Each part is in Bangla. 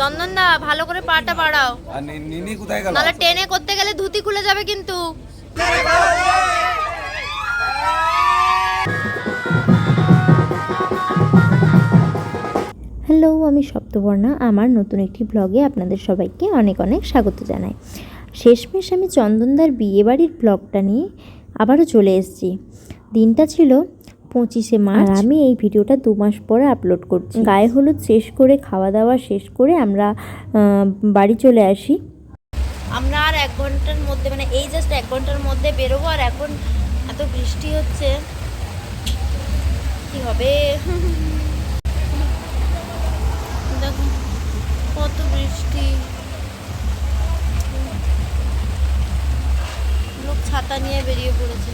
চন্দন দা ভালো করে পাটা বাড়াও। আর নি- নিনি কোথায় গেল? নাহলে টেনে করতে গেলে ধুতি খুলে যাবে কিন্তু। হ্যালো আমি সপ্তবর্ণা। আমার নতুন একটি ব্লগে আপনাদের সবাইকে অনেক অনেক স্বাগত জানাই। শেষমেশ আমি চন্দনদার বিয়েবাড়ির ব্লগটা নিয়ে আবারও চলে এসেছি। দিনটা ছিল পঁচিশে মার্চ। আর আমি এই ভিডিওটা দু মাস পরে আপলোড করছি। গায়ে হলুদ শেষ করে খাওয়া দাওয়া শেষ করে আমরা বাড়ি চলে আসি। আমরা আর এক ঘণ্টার মধ্যে মানে এই জাস্ট এক ঘণ্টার মধ্যে বেরোবো আর এখন এত বৃষ্টি হচ্ছে। কি হবে? দেখো কত বৃষ্টি। লোক ছাতা নিয়ে বেরিয়ে পড়েছে।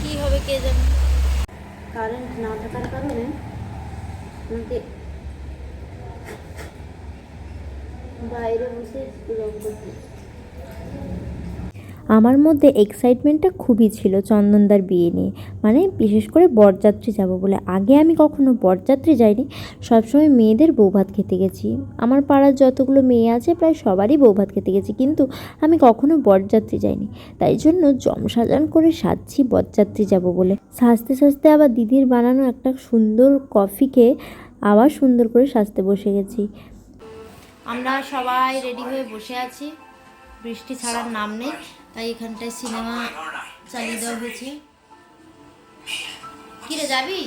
কি হবে কে জানে? কারেন্ট না থাকার কারণে আমাকে বাইরে বসে রং করতে আমার মধ্যে এক্সাইটমেন্টটা খুবই ছিল চন্দনদার বিয়ে নিয়ে। মানে বিশেষ করে বরযাত্রী যাব বলে। আগে আমি কখনো বরযাত্রী যাইনি। সবসময় মেয়েদের বৌভাত খেতে গেছি। আমার পাড়ার যতগুলো মেয়ে আছে, প্রায় সবারই বৌভাত খেতে গেছি। কিন্তু আমি কখনো বরযাত্রী যাইনি। তাই জন্য জমসাজান করে সাজছি বরযাত্রী যাব বলে। সাজতে সাজতে আবার দিদির বানানো একটা সুন্দর কফি খেয়ে আবার সুন্দর করে সাজতে বসে গেছি। আমরা সবাই রেডি হয়ে বসে আছি। বৃষ্টি ছাড়ার নাম নেই। তাই এখানটায় সিনেমা চালিয়ে দেওয়া হয়েছে। কিরে যাবি?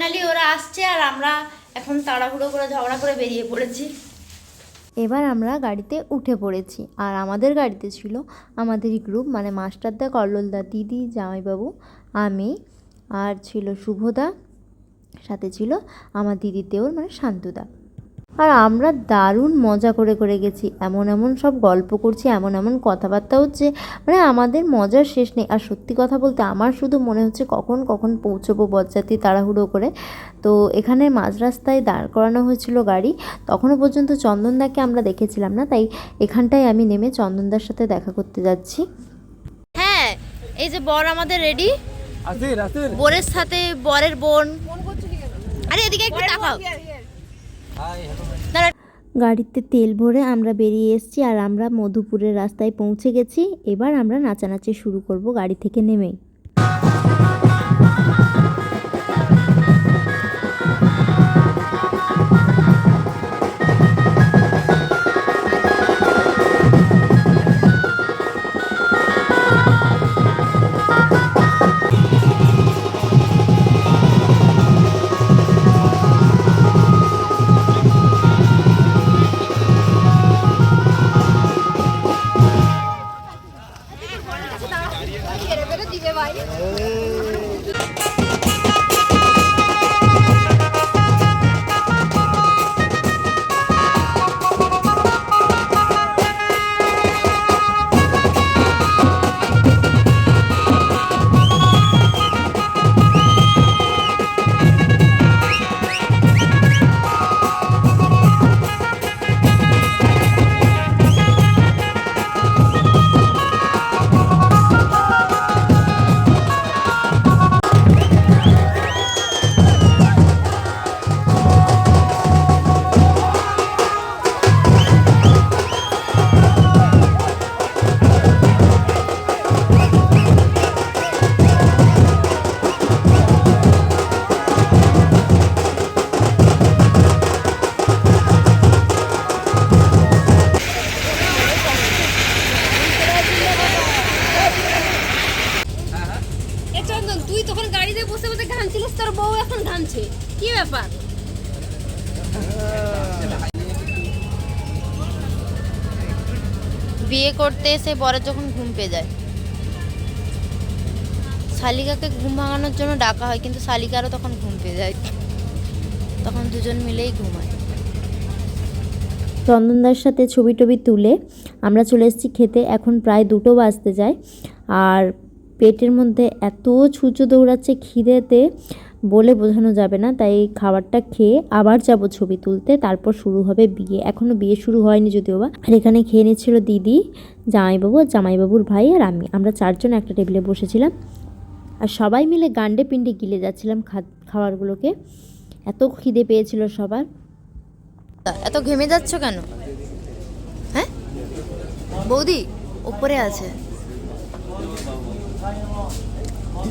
নালি ওরা আসছে আর আমরা এখন তাড়াহুড়ো করে ঝগড়া করে বেরিয়ে পড়েছি। এবার আমরা গাড়িতে উঠে পড়েছি আর আমাদের গাড়িতে ছিল আমাদেরই গ্রুপ মানে মাস্টারদা কল্লোলদা দিদি জামাইবাবু আমি আর ছিল শুভদা সাথে ছিল আমার দিদির দেওর মানে শান্তুদা। আর আমরা দারুণ মজা করে করে গেছি। এমন এমন সব গল্প করছি এমন এমন কথাবার্তা হচ্ছে মানে আমাদের মজার শেষ নেই। আর সত্যি কথা বলতে আমার শুধু মনে হচ্ছে কখন কখন পৌঁছবো বরযাত্রী তাড়াহুড়ো করে। তো এখানে মাঝ রাস্তায় দাঁড় করানো হয়েছিল গাড়ি। তখনও পর্যন্ত চন্দনদাকে আমরা দেখেছিলাম না তাই এখানটায় আমি নেমে চন্দনদার সাথে দেখা করতে যাচ্ছি। হ্যাঁ এই যে বর আমাদের রেডি বরের সাথে বরের বোন। আরে এদিকে একটু তাকাও। গাড়িতে তেল ভরে আমরা বেরিয়ে এসেছি আর আমরা মধুপুরের রাস্তায় পৌঁছে গেছি। এবার আমরা নাচানাচি শুরু করব গাড়ি থেকে নেমেই। এসে বরের যখন ঘুম পেয়ে যায়। শালিকাকে ঘুম ভাঙানোর জন্য ডাকা হয়, কিন্তু শালিকারও তখন ঘুম পেয়ে যায়। তখন দুজন মিলেই ঘুমায়। চন্দনদার সাথে ছবি টবি তুলে আমরা চলে এসেছি খেতে। এখন প্রায় দুটো বাজতে যায়। আর পেটের মধ্যে এত ছুঁচো দৌড়াচ্ছে, খিদেতে বলে বোঝানো যাবে না, তাই খাবারটা খেয়ে আবার যাব ছবি তুলতে। তারপর শুরু হবে বিয়ে। এখনও বিয়ে শুরু হয়নি যদিও বা। আর এখানে খেয়ে নিচ্ছিল দিদি, জামাইবাবু, আর জামাইবাবুর ভাই আর আমি। আমরা চারজন একটা টেবিলে বসেছিলাম। আর সবাই মিলে গান্ডে পিণ্ডে গিলে যাচ্ছিলাম খাবারগুলোকে। এত খিদে পেয়েছিল সবার। এত ঘেমে যাচ্ছ কেন? হ্যাঁ? বৌদি উপরে আছে।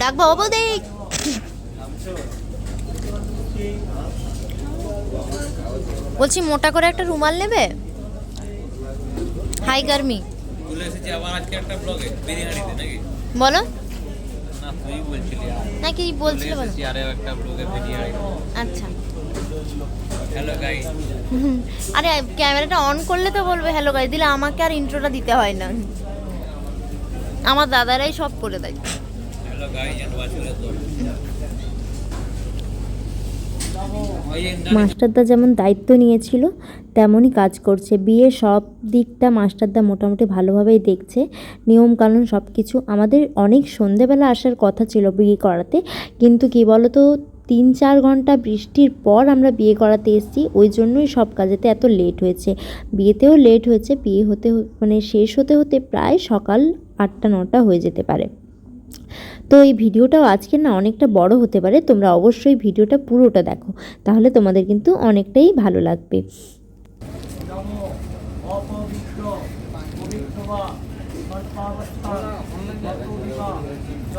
ডাক বাবা বৌদি! বলছি মোটা করে একটা রুমাল নেবে? হাই গার্মি। বলো। না কি বলছিলে বলো। আচ্ছা। আরে ক্যামেরাটা অন করলে তো বলবে হ্যালো গাই দিলে আমাকে আর ইন্ট্রোটা দিতে হয় না। আমার দাদারাই সব করে দেয়। হ্যালো গাই এন্ড ওয়াচ তো ওই মাস্টারদা যেমন দায়িত্ব নিয়েছিল, তেমনই কাজ করছে। বিয়ে সব দিকটা মাস্টারদা মোটামুটি ভালোভাবেই দেখছে। নিয়মকানুন সব কিছু আমাদের অনেক সন্ধেবেলা আসার কথা ছিল বিয়ে করাতে। কিন্তু কি বলতো, তিন চার ঘণ্টা বৃষ্টির পর আমরা বিয়ে করাতে এসেছি। ওই জন্যই সব কাজেতে এত লেট হয়েছে। বিয়েতেও লেট হয়েছে। বিয়ে হতে মানে শেষ হতে হতে প্রায় সকাল আটটা, নটা হয়ে যেতে পারে। তো এই ভিডিওটাও আজকে না অনেকটা বড় হতে পারে, তোমরা অবশ্যই ভিডিওটা পুরোটা দেখো, তাহলে তোমাদের কিন্তু অনেকটাই ভালো লাগবে।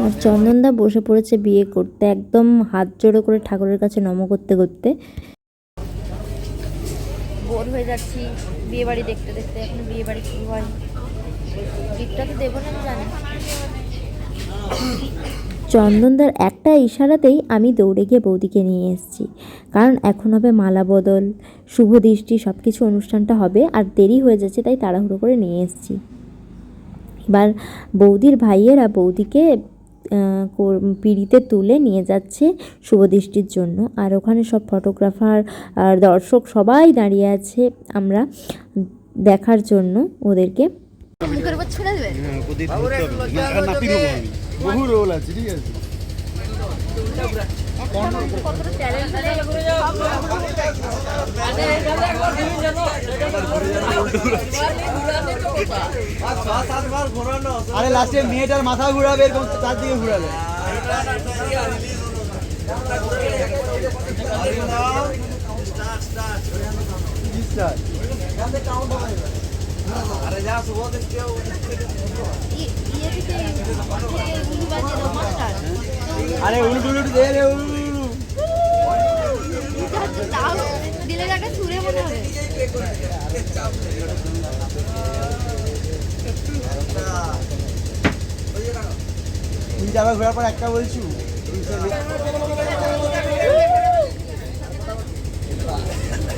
আর চন্দনদা বসে পড়েছে বিয়ে করতে, একদম হাত জোড়ো করে ঠাকুরের কাছে নম করতে করতে। বোর হয়ে যাচ্ছি বিয়ে বাড়ি দেখতে দেখতে, এখন বিয়ে বাড়ি শুরু হয় গিফটটা তো দেবো না, জানি। চন্দনদার একটা ইশারাতেই আমি দৌড়ে গিয়ে বৌদিকে নিয়ে এসেছি। কারণ এখন হবে মালা বদল শুভ দৃষ্টি সব কিছু অনুষ্ঠানটা হবে আর দেরি হয়ে যাচ্ছে তাই তাড়াহুড়ো করে নিয়ে এসেছি। এবার বৌদির ভাইয়েরা বৌদিকে পিড়িতে তুলে নিয়ে যাচ্ছে শুভদৃষ্টির জন্য। আর ওখানে সব ফটোগ্রাফার আর দর্শক সবাই দাঁড়িয়ে আছে আমরা দেখার জন্য ওদেরকে। বহু রোল আছে, ঠিক আছে আরে লাস্টে মেয়েটার মাথা ঘুরাবে, এরকম তার দিকে ঘুরাবে. ই- আরে উলু উলু দে রে উলু উলু তাও দিলে একটা ছুঁড়ে মনে হবে ঘোরার পর একটা বলছু?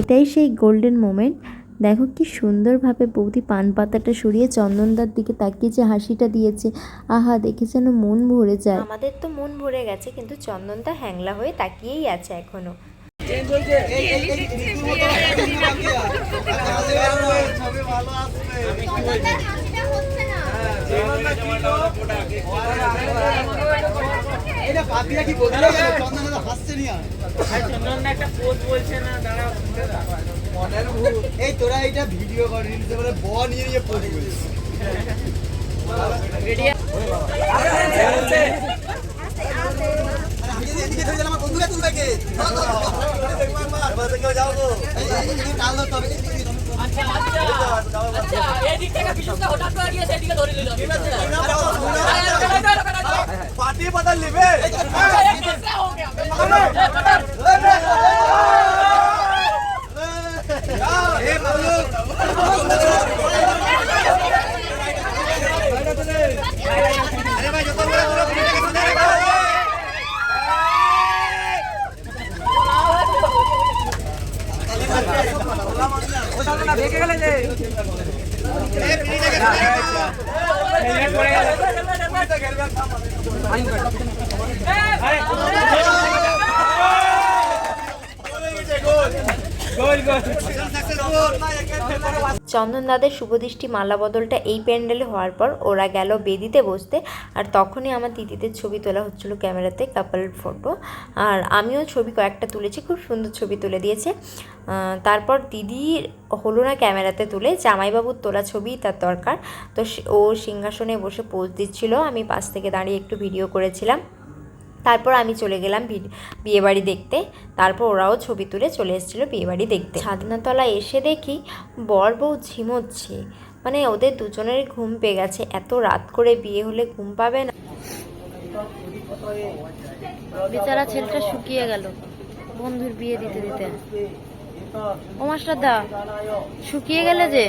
এটাই সেই গোল্ডেন মোমেন্ট দেখো কি সুন্দরভাবে বৌদি পান পাতাটা সরিয়ে চন্দনদার দিকে তাকিয়ে যে হাসিটা দিয়েছে। আহা দেখে যেন মন ভরে যায়। আমাদের তো মন ভরে গেছে কিন্তু চন্দনদা হ্যাংলা হয়ে তাকিয়েই আছে এখনও। এটা পাপিয়া কি বদলে গেল চন্দন দাদা হাসছে নি আর মনের ভুল। এই তোরা এটা ভিডিও কর রিলসে বলে ব নিয়ে নিয়ে পোজ করিস। এদিকে ধরে গেলে তুলবে কে? যাও। পার্টি বদল নেবে এ গোল গোল চন্দন দাদের শুভদৃষ্টি মালা বদলটা এই প্যান্ডেলে হওয়ার পর ওরা গেল বেদিতে বসতে, আর তখনই আমার দিদিদের ছবি তোলা হচ্ছিল ক্যামেরাতে কাপল ফটো, আর আমিও ছবি কয়েকটা তুলেছি, খুব সুন্দর ছবি তুলে দিয়েছে। তারপর দিদির হলো না ক্যামেরাতে তুলে, জামাইবাবুর তোলা ছবি তার দরকার, তো ও সিংহাসনে বসে পোজ দিচ্ছিল, আমি পাশ থেকে দাঁড়িয়ে একটু ভিডিও করেছিলাম। তারপর আমি চলে গেলাম বিয়েবাড়ি দেখতে। তারপর ওরাও ছবি তুলে চলে এসেছিল বিয়েবাড়ি দেখতে। ছাদনাতলা এসে দেখি বর বউ ঝিমোচ্ছে। মানে ওদের দুজনের ঘুম পেয়ে গেছে। এত রাত করে বিয়ে হলে ঘুম পাবে না। বেচারা ছেলেটা শুকিয়ে গেল বন্ধুর বিয়ে দিতে দিতে। ও মাস্টার দা শুকিয়ে গেলে যে?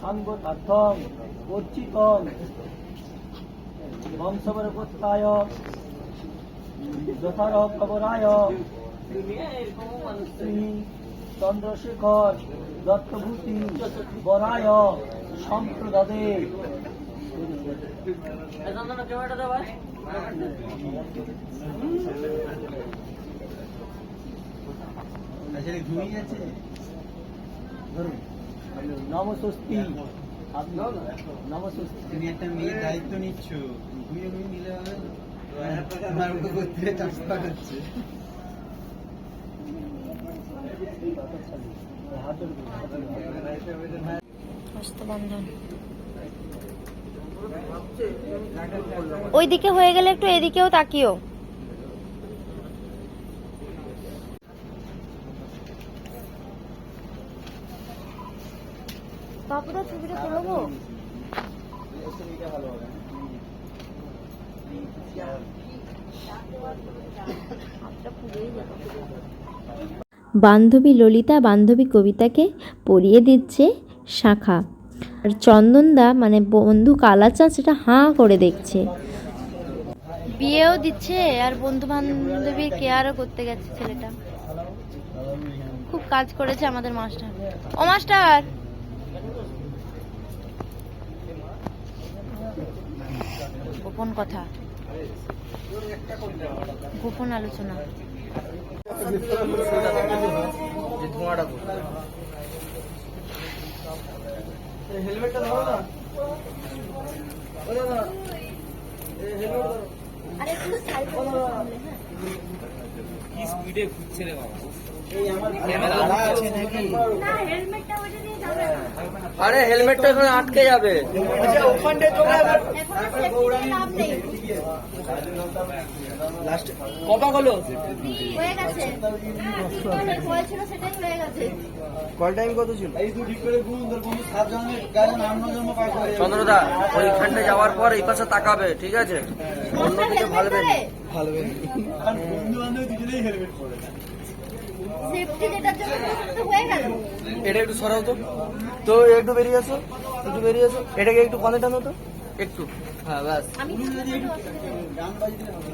সাঙ্গতার্থম উচ্চিতম বংশবরপত্তায় শ্রী চন্দ্রশেখর দত্তভূতি বরায় সম্প্রদাদে। ঘুমিয়ে যাচ্ছে? ধরুন। নমস্বস্তি। তুমি একটা মেয়ের দায়িত্ব নিচ্ছ। ঘুমিয়ে ঘুমিয়ে নিলে হবে আমার করতে চাষটা করছে ওইদিকে হয়ে গেলে একটু এদিকেও তাকিও। ছবিটা তুলবো বান্ধবী ললিতা বান্ধবী কবিতাকে পড়িয়ে দিচ্ছে শাখা। আর চন্দনদা মানে বন্ধু কালাচাঁদ সেটা হাঁ করে দেখছে। বিয়েও দিচ্ছে আর বন্ধু বান্ধবীর কেয়ারও করতে গেছে ছেলেটা। খুব কাজ করেছে আমাদের মাস্টার। ও মাস্টার! গোপন কথা। গোপন আলোচনা। না ধরো কি স্পিডে ঘুরছে রে বাবা? এই আমার ক্যামেরা আছে নাকি? আরে হেলমেটটা এখানে আটকে যাবে। আচ্ছা ওখানটায় চলে যাবে। লাস্ট কটা হলো? হয়ে গেছে। হয়েছিল সেটাই হয়ে গেছে। কল টাইম কত ছিল? এই তো ঠিক করে গুণ ধর বন্ধু সাত জনের গায়ে নাম না জন্ম পার করে চন্দ্রদা ওইখানটা যাওয়ার পর এই পাশে তাকাবে ঠিক আছে? অন্যদিকে ভালবেন ভালো বন্ধু বান্ধব দুজনেই হেলমেট পরে সেফটি যেটার জন্য তো হয়ে গেল এটা একটু সরাও তো। তো একটু বেরিয়ে আসো একটু বেরিয়ে আসো। এটাকে একটু কনে টানো তো একটু। হ্যাঁ ব্যাস। তো।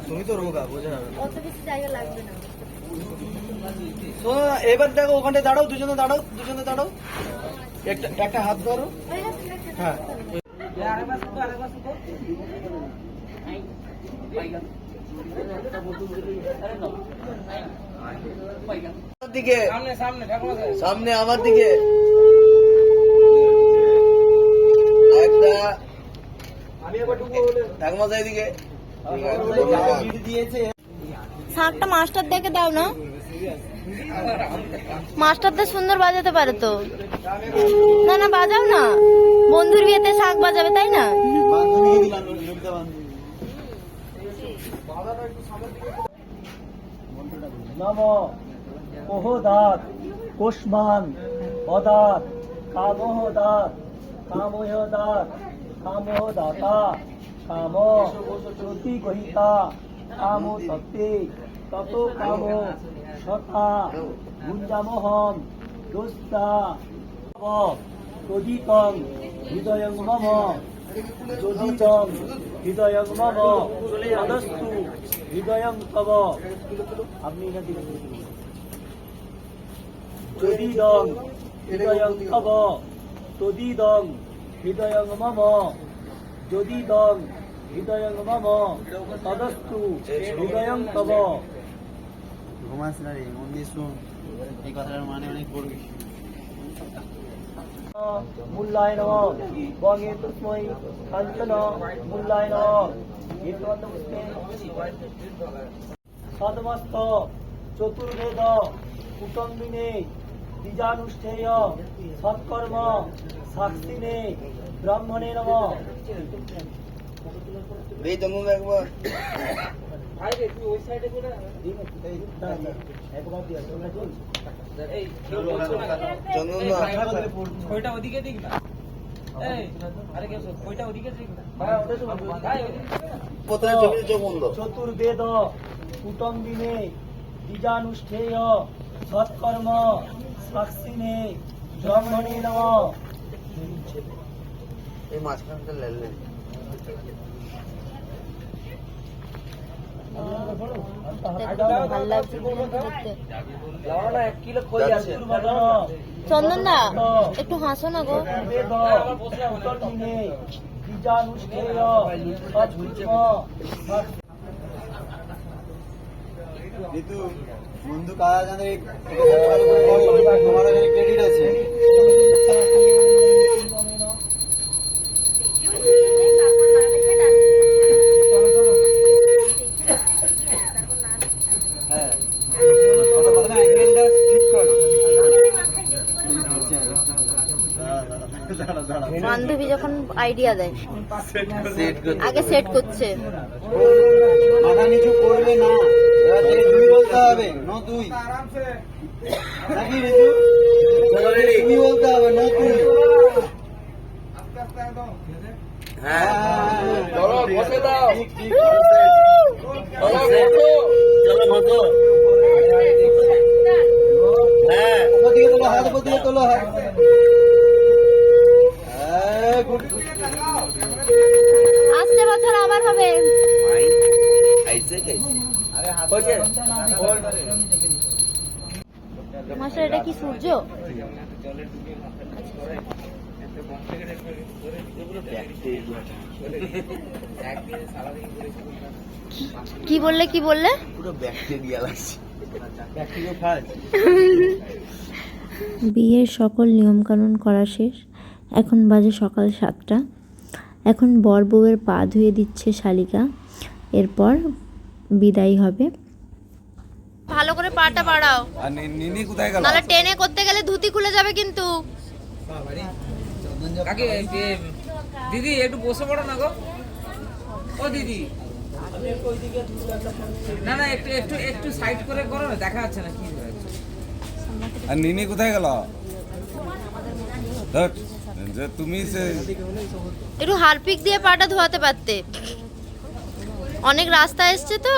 তুমি তো রোগা বোঝা যাবে অত বেশি জায়গা লাগবে না। শোনো না, এবার দেখো ওখানটায় দাঁড়াও দুজনে দাঁড়াও দুজনে দাঁড়াও। একটা একটা হাত ধরো। হয়ে গেছে দিকে। সামনে আমার দিকে। একটা শাঁখটা মাস্টার দেখে দাও না। মাস্টারদের সুন্দর বাজাতে পারে তো। না না বাজাও না। বন্ধুর বিয়েতে শাঁখ বাজাবে তাই না বান্ধবীকে দিলাম বিরোধিতা বান্ধবী নম কোহদাত কোষমান অদাত কামহদাত কামহদাত কামহদাতা, কাম প্রতিগহিতা কাম তত্ত্বে তত কাম সতা গুঞ্জামহম দোস্তা তদিতং হৃদয়ং মম যদিতং হৃদয়ং মম, তদস্তু হৃদয়ং তব। আপনি শুরু করুন। যদিদং হৃদয়ং তব। তদিদং হৃদয়ং মম। যদি দং হৃদয়ং মম। তদস্তু হৃদয়ং তব। ঘুমাস না রে মন দিয়ে শোন। এই কথাটার মানে অনেক পড়বি মূল্যায় নম বঙ্গে তস্মৈ কাঞ্চন। মূল্যায় নম সদমস্ত চতুর্বেদ কুটম্বিনে বীজানুষ্ঠেয় সৎকর্ম সাক্ষিনে ব্রাহ্মণে নম একবার ভাই রে দিনে চতুর্বেদ বীজানুষ্ঠেয় সৎকর্ম সাক্ষিনে ব্রাহ্মণে নম এই মাঝখানটা লেলে ভালো লাগছে চন্দন দা একটু হাসো না গো ঋতু বন্ধু তোমার এখানে আছে বান্ধবী যখন আইডিয়া দেয় আগে সেট করছে। মাথা নিচু করবে না। এবার বলতে হবে ন তুই। নাকি ঋতু তুমি বলতে হবে ন তুই। হ্যাঁ। চলো বসে দাও। হ্যাঁ। দিকে তোলো হাত দিকে তোলো হাত। হ্যাঁ আসছে বছর আবার হবে। এটা কি সূর্য? কি বললে কি বললে? পুরো ব্যাকটেরিয়া লাগছে বিয়ের সকল নিয়মকানুন করা শেষ। এখন বাজে সকাল সাতটা। এখন বর বউয়ের পা ধুয়ে দিচ্ছে শালিকা। এরপর বিদায় হবে। ভালো করে পাটা বাড়াও। আর নিনি কোথায় গেল? নাহলে টেনে করতে গেলে ধুতি খুলে যাবে কিন্তু। কাকে দিদি একটু বসে পড়ো না গো। ও দিদি। না না একটু একটু একটু সাইড করে করো না দেখা যাচ্ছে না কি হয়েছে। আর নিনি কোথায় গেল? যে তুমি সে একটু হারপিক দিয়ে পাটা ধোয়াতে পারতে। অনেক রাস্তা এসছে তো।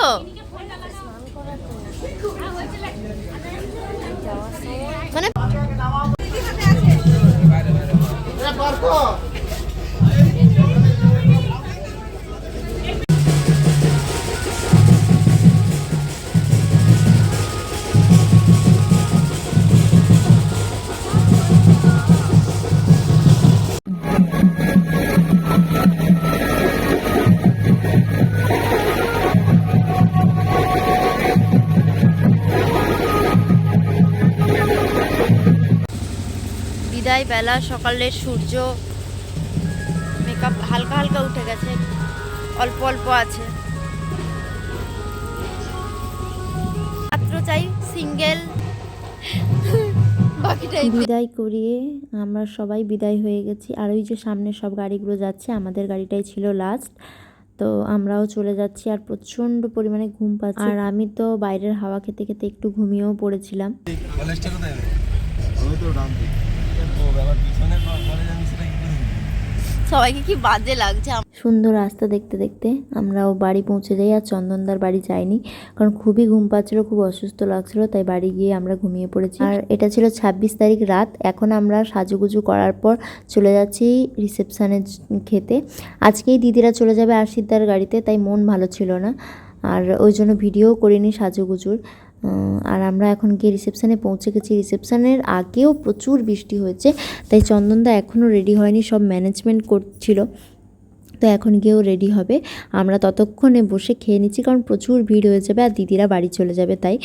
মানে বিদায় বেলা সকালের সূর্য মেকআপ হালকা হালকা উঠে গেছে অল্প অল্প আছে। পাত্র চাই সিঙ্গেল বাকিটাই বিদায় করিয়ে আমরা সবাই বিদায় হয়ে গেছি। আর ওই যে সামনে সব গাড়িগুলো যাচ্ছে আমাদের গাড়িটাই ছিল লাস্ট তো আমরাও চলে যাচ্ছি আর প্রচণ্ড পরিমাণে ঘুম পাচ্ছি। আর আমি তো বাইরের হাওয়া খেতে খেতে একটু ঘুমিয়েও পড়েছিলাম। কলেজটা কোথায়? সবাইকে কি বাজে লাগছে সুন্দর রাস্তা দেখতে দেখতে আমরাও বাড়ি পৌঁছে যাই আর চন্দনদার বাড়ি যাইনি কারণ খুবই ঘুম পাচ্ছিল খুব অসুস্থ লাগছিল তাই বাড়ি গিয়ে আমরা ঘুমিয়ে পড়েছি। আর এটা ছিল ছাব্বিশ তারিখ রাত এখন আমরা সাজুগুজু করার পর চলে যাচ্ছি রিসেপশানে খেতে। আজকেই দিদিরা চলে যাবে আশিদার গাড়িতে তাই মন ভালো ছিল না আর ওই জন্য ভিডিও করিনি সাজুগুজুর। আর আমরা এখন গিয়ে রিসেপশানে পৌঁছে গেছি। রিসেপশানের আগেও প্রচুর বৃষ্টি হয়েছে, তাই চন্দনদা এখনও রেডি হয়নি, সব ম্যানেজমেন্ট করছিল। তো এখন গিয়েও রেডি হবে। আমরা ততক্ষণে বসে খেয়ে নিচ্ছি, কারণ প্রচুর ভিড় হয়ে যাবে আর দিদিরা বাড়ি চলে যাবে, তাই।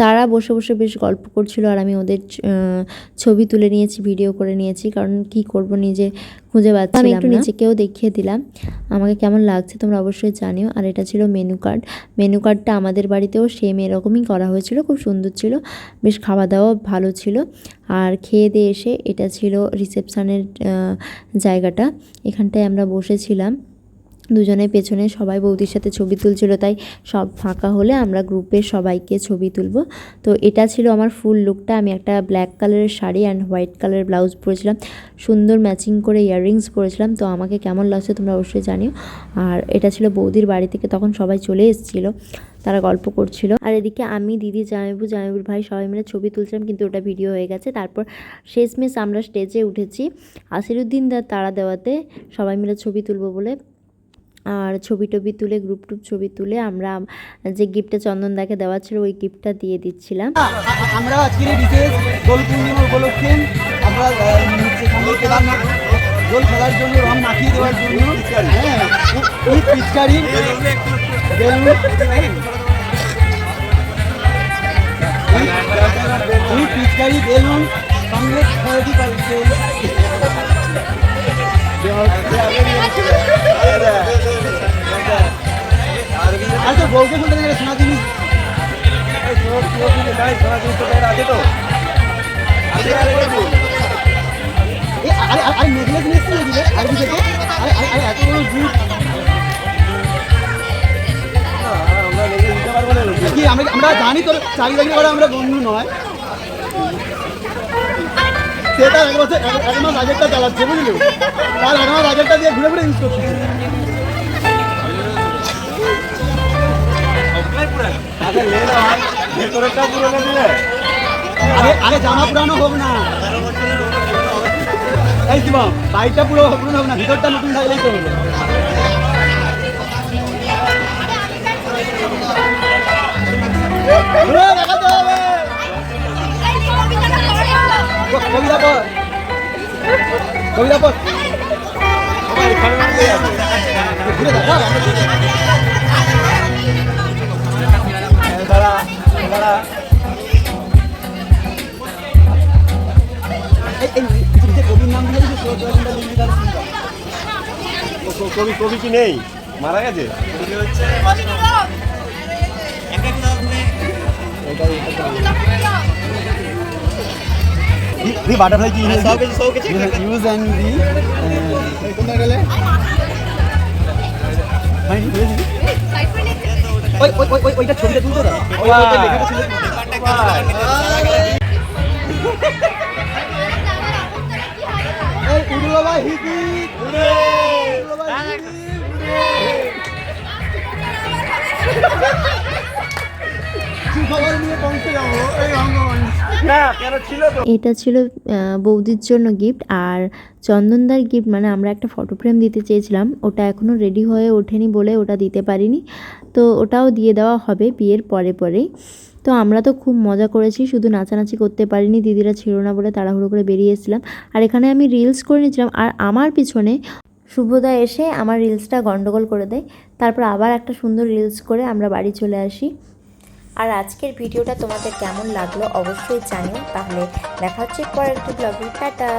তারা বসে বসে বেশ গল্প করছিল, আর আমি ওদের ছবি তুলে নিয়েছি ভিডিও করে নিয়েছি, কারণ কি করব নিজে খুঁজে পাচ্ছি আমি একটু নিজেকেও দেখিয়ে দিলাম। আমাকে কেমন লাগছে তোমরা অবশ্যই জানিও। আর এটা ছিল মেনু কার্ড মেনু কার্ডটা আমাদের বাড়িতেও সেম এরকমই করা হয়েছিল খুব সুন্দর ছিল বেশ খাওয়া দাওয়া ভালো ছিল। আর খেয়ে দিয়ে এসে এটা ছিল রিসেপশানের জায়গাটা। এখানটায় আমরা বসেছিলাম। দুজনের পেছনে সবাই বৌদির সাথে ছবি তুলছিল, তাই সব ফাঁকা হলে আমরা গ্রুপের সবাইকে ছবি তুলব। তো এটা ছিল আমার ফুল লুকটা আমি একটা ব্ল্যাক কালারের শাড়ি অ্যান্ড হোয়াইট কালারের ব্লাউজ পরেছিলাম। সুন্দর ম্যাচিং করে ইয়াররিংস পরেছিলাম। তো আমাকে কেমন লাগছে তোমরা অবশ্যই জানিও। আর এটা ছিল বৌদির বাড়ি থেকে তখন সবাই চলে এসেছিল। তারা গল্প করছিল। আর এদিকে আমি, দিদি, জামাইবু, জামাইবুর ভাই সবাই মিলে ছবি তুলছিলাম, কিন্তু ওটা ভিডিও হয়ে গেছে। তারপর শেষমেশ আমরা স্টেজে উঠেছি। আসিরুদ্দিন দার তাড়া দেওয়াতে সবাই মিলে ছবি তুলবো বলে আর ছবি টবি তুলে গ্রুপ টুপ ছবি তুলে আমরা যে গিফটটা চন্দনদাকে দেওয়া ছিল ওই গিফটটা দিয়ে দিচ্ছিলাম। আমরা আজকের বিশেষ দোল পূর্ণিমা উপলক্ষে আমরা দোল খেলার জন্য রং মাখিয়ে দেওয়ার জন্য হ্যাঁ। এই পিচকারি বেলুন এই পিচকারি বেলুন সঙ্গে আর তো বউকে গেলে সোনা জিনিস এ, আরে আরে আরে নেকলেস নিয়ে এসেছিল দিলে? আরবি থেকে আরে আরে আরে এত বড় জুট আমরা জানি তোর চাকরি বাকরি করা আমরা বন্ধু নয়। এক বছর এক আগেরটা চালাচ্ছে, বুঝলি? তার এক মাস দিয়ে ঘুরে ঘুরে ইউজ করছে। আগে জামা পুরানো হোক না। এই শিবা বাইকটা পুরো পুরনো হোক না, ভিতরটা নতুন থাকলেই কবি কবি কি নেই? মারা গেছে? দি সব কিছু সব কিছু ইউজ এন্ড দি কোনটা গেলে ওই ওই ওই ওই ওইটা ছবিটা তুলতো না ওই ওইটা লেখাটা ছিল এই উড়লো ভাই হিদি উড়ে উড়লো ভাই হিদি খবর এটা ছিল বৌদির জন্য গিফট আর চন্দনদার গিফট মানে আমরা একটা ফটো ফ্রেম দিতে চেয়েছিলাম। ওটা এখনও রেডি হয়ে ওঠেনি বলে ওটা দিতে পারিনি। তো ওটাও দিয়ে দেওয়া হবে বিয়ের পরে পরেই। তো আমরা তো খুব মজা করেছি, শুধু নাচানাচি করতে পারিনি, দিদিরা ছিল না বলে তাড়াহুড়ো করে বেরিয়ে এসেছিলাম। আর এখানে আমি রিলস করে নিয়েছিলাম, আর আমার পিছনে শুভদা এসে আমার রিলসটা গন্ডগোল করে দেয়। তারপর আবার একটা সুন্দর রিলস করে আমরা বাড়ি চলে আসি। আর আজকের ভিডিওটা তোমাদের কেমন লাগল অবশ্যই জানিও। তাহলে দেখা হচ্ছে পরের একটি ব্লগে টাটা!